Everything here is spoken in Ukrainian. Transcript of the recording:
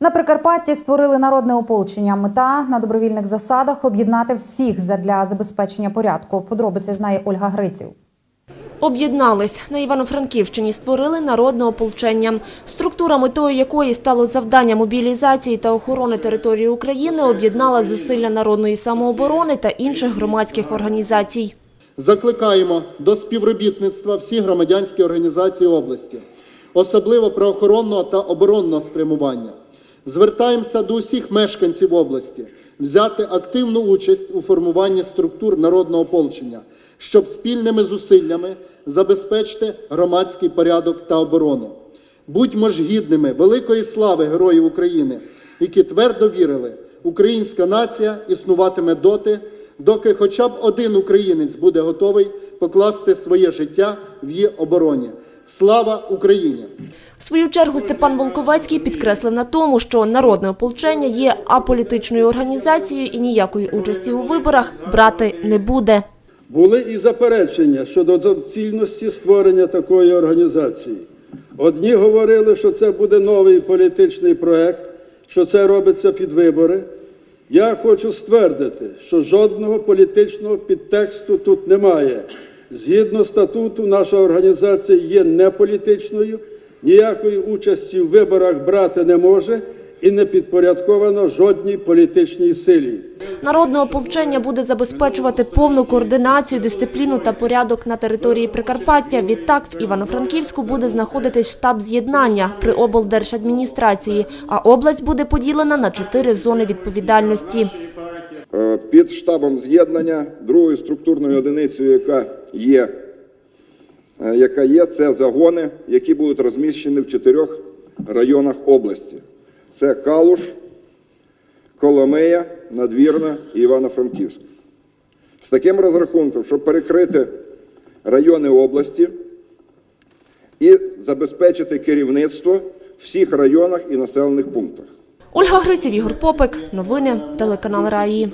На Прикарпатті створили народне ополчення. Мета на добровільних засадах об'єднати всіх задля забезпечення порядку. Подробиці знає Ольга Гриців. Об'єднались на Івано-Франківщині, створили народне ополчення. Структура, метою якої стало завдання мобілізації та охорони території України, об'єднала зусилля народної самооборони та інших громадських організацій. Закликаємо до співробітництва всі громадянські організації області, особливо правоохоронного та оборонного спрямування. Звертаємося до усіх мешканців області взяти активну участь у формуванні структур народного ополчення, щоб спільними зусиллями забезпечити громадський порядок та оборону. Будьмо ж гідними великої слави Героїв України, які твердо вірили, українська нація існуватиме доти, доки хоча б один українець буде готовий покласти своє життя в її обороні. Слава Україні! В свою чергу Степан Волковецький підкреслив на тому, що народне ополчення є аполітичною організацією і ніякої участі у виборах брати не буде. Були і заперечення щодо доцільності створення такої організації. Одні говорили, що це буде новий політичний проект, що це робиться під вибори. Я хочу ствердити, що жодного політичного підтексту тут немає. Згідно статуту, наша організація є неполітичною, ніякої участі в виборах брати не може і не підпорядкована жодній політичній силі. Народне ополчення буде забезпечувати повну координацію, дисципліну та порядок на території Прикарпаття. Відтак в Івано-Франківську буде знаходитись штаб з'єднання при облдержадміністрації, а область буде поділена на чотири зони відповідальності. Е, під штабом з'єднання другою структурною одиницею, яка є, е, яка є, це загони, які будуть розміщені в чотирьох районах області. Це Калуш, Коломия, Надвірна і Івано-Франківськ. З таким розрахунком, щоб перекрити райони області і забезпечити керівництво в всіх районах і населених пунктах. Ольга Гриців, Ігор Попик. Новини телеканал Раї.